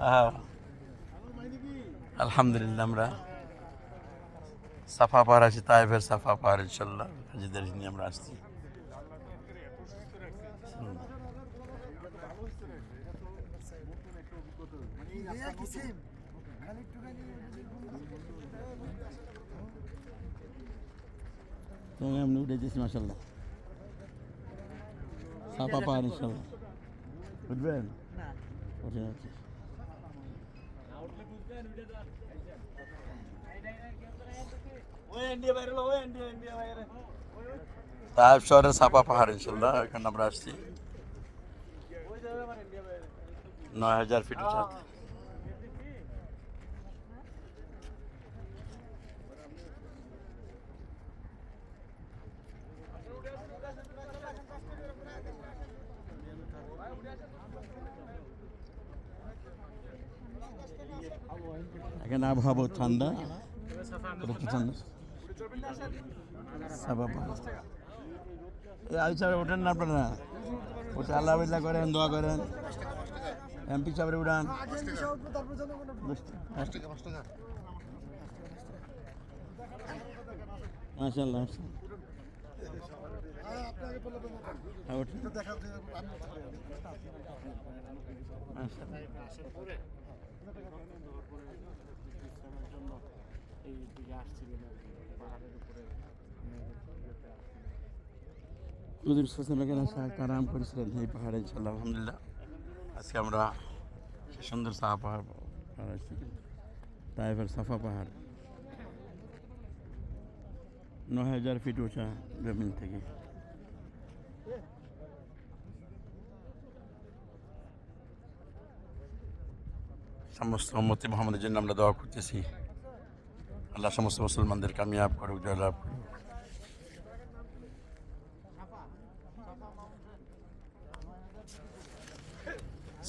হ্যাঁ। আলহামদুলিল্লাহ আমরা সাফা পাহাড় আছি তাইফের সাফা পাহাড় ইনশাল্লাহ হাজিদের নিয়ে আমরা আসছি। এমনি উঠে দিয়েছি মাসাল্লাহ সাফা পাহাড় ইনশাল্লাহ বুঝবেন উঠে যাচ্ছি তাইফ শহরের সাপা পাহাড় ইনশাল্লাহ এখানে আমরা আসছি নয় হাজার ফিট উঁচাতে এখানে আবহাওয়া ঠান্ডা। ঠান্ডা ওঠেন না আপনারা? ওটা আল্লাহ বিল্লাহ করেন, দোয়া করেন। এমপি সাহেবের উড়ান মাশাল্লাহ হ্যাঁ, ওঠেন। মাশাআল্লাহ। হুজুর সাল্লাল্লাহু আলাইহি ওয়াসাল্লাম আরাম করেছিলেন এই পাহাড়ে ইনশাআল্লাহ আলহামদুলিল্লাহ আজকে আমরা সে সুন্দর সাহা পাহাড় পাহাড় আসছি তাইফের সাফা পাহাড় নয় হাজার ফিট উঁচা জমিন থেকে সমস্ত মতি মোহাম্মদের জন্য আমরা দোয়া করতেছি। আল্লাহ সমস্ত মুসলমানদের কামিয়াব করুক জয়লাভ করুক।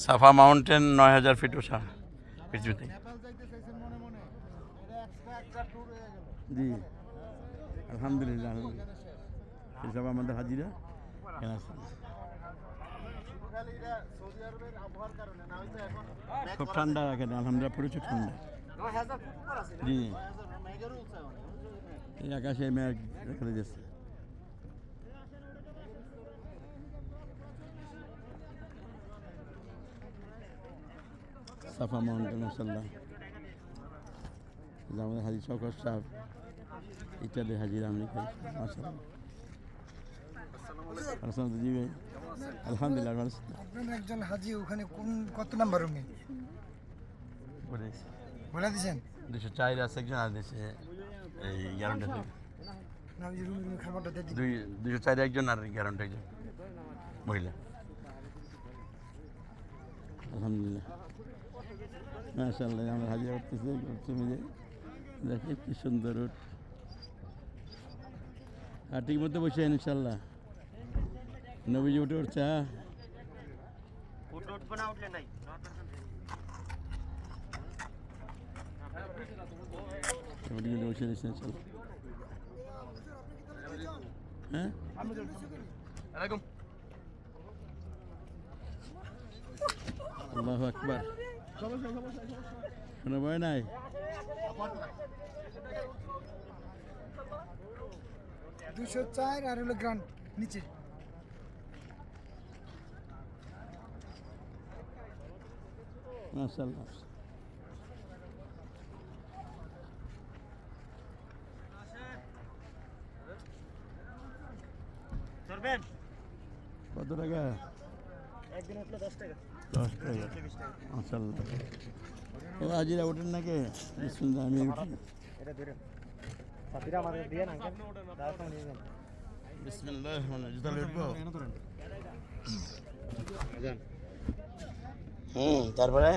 সাফা মাউন্টেন নয় হাজার ফিট উঁচা পৃথিবীতে। জি, আলহামদুলিল্লাহ এসব আমাদের হাজিরা। খুব ঠান্ডা এখানে আলহামদুলিল্লাহ প্রচুর ঠান্ডা। জি। এই আকাশে মেঘ দেখা যাচ্ছে সাফা মাউন্টেন মাসাল্লাহ আমাদের হাজি শকর সাহেব ইত্যাদি হাজির আমি মাসাল্লাহ আসসালাম জি ভাই আলহামদুলিল্লাহ ভালো আপনার একজন হাজি ওখানে কোন কত নাম্বার রুমে বলে দিয়েছেন দুশো চার আছে একজন আর দিয়েছে এই গ্যারান্টি দুশো চার একজন আর গ্যারান্টি একজন মহিলা। আলহামদুলিল্লাহ। মাশাল্লাহ আমরা হাজিরা করতেছি করতে মিলে। দেখি কি সুন্দর রোড আর ঠিক মতো বসে ইনশাল্লাহ হ্যাঁ নবীজি বসে দিচ্ছে ইনশাল্লাহ হ্যাঁ আল্লাহ আকবার কোনো ভয় নাই দুশো চার আর হলো গ্রান্ড নিচে। মাশাল্লাহ কত টাকা? একদিন উঠল দশ টাকা। দশ টাকা। মাশাল্লাহ ও আজিরা ওঠেন নাকি? বিসমিল্লাহ আমি উঠি। এটা ধরে সাথীরা আমাদের দিয়ে না তার নিয়ে যান বিসমিল্লাহ মানে জুতা উঠবো? হুম তারপরে?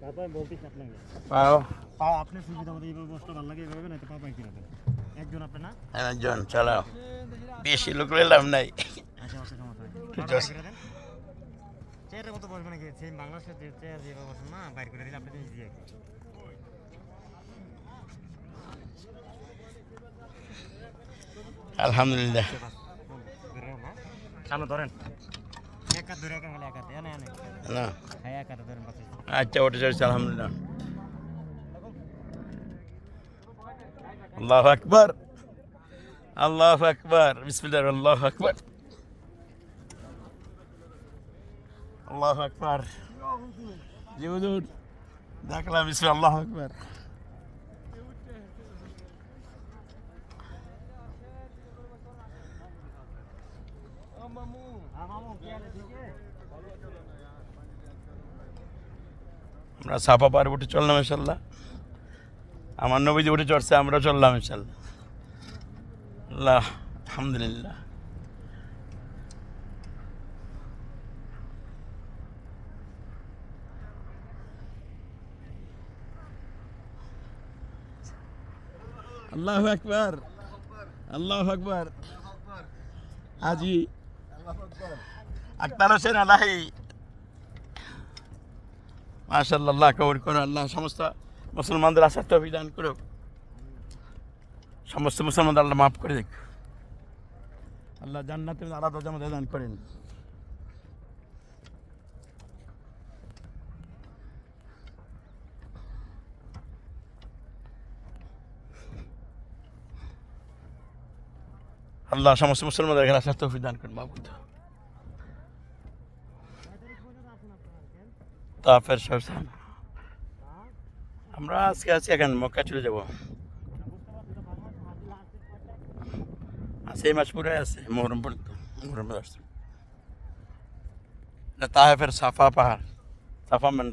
তারপরে বলতিস আপনাকে। পাও। পা আপনি সুবিধা মতো এইভাবে বসতে ভালো লাগে এইভাবে না তো পা পাই কিনা একজন আপনি না? একজন চালাও বেশি লোক লাভ নাই। আচ্ছা আচ্ছা চেয়ারের মতো বসবে নাকি? সেই বাংলাদেশের চেয়ার যেভাবে বসেন না বাইর করে দিলে আপনি জিনিস দিয়ে আলহামদুলিল্লাহ। সামনে ধরেন। আচ্ছা ওটা চলছে আলহামদুলিল্লাহ আল্লাহ আকবর আল্লাহ আকবর বিসমিল্লাহ আল্লাহ আকবর আল্লাহ আকবর জি হুজুর দেখলাম বিসমিল্লাহ আল্লাহ আকবর আমরা সাপা পার উঠে চললাম ইনশাল্লাহ আমার নবীজি উঠে চড়ছে আমরা চললাম ইনশাল্লাহ আল্লাহ, আলহামদুলিল্লাহ। আল্লাহ আকবর আল্লাহ আকবর। হাজি। আক্তার হোসেন আলাহি মাশাল্লাহ আল্লাহ কবর করো আল্লাহ সমস্ত মুসলমানদের আসার তো অভিযান করো সমস্ত মুসলমানদের আল্লাহ মাফ করে দেখ আল্লাহ জান্নাতে আলাদা দান করেন। আল্লাহ সমস্ত মুসলমানদের এখানে আসার তৌফিক দান করেন মাহবুদ তাফের সরসান আমরা আজকে আছি এখন মক্কা চলে যাব। আছে এই মাস পুরে আছে, মোহরম পর্যন্ত, মোহরম আসছে। তাহেফের সাফা পাহাড়, সাফা মানে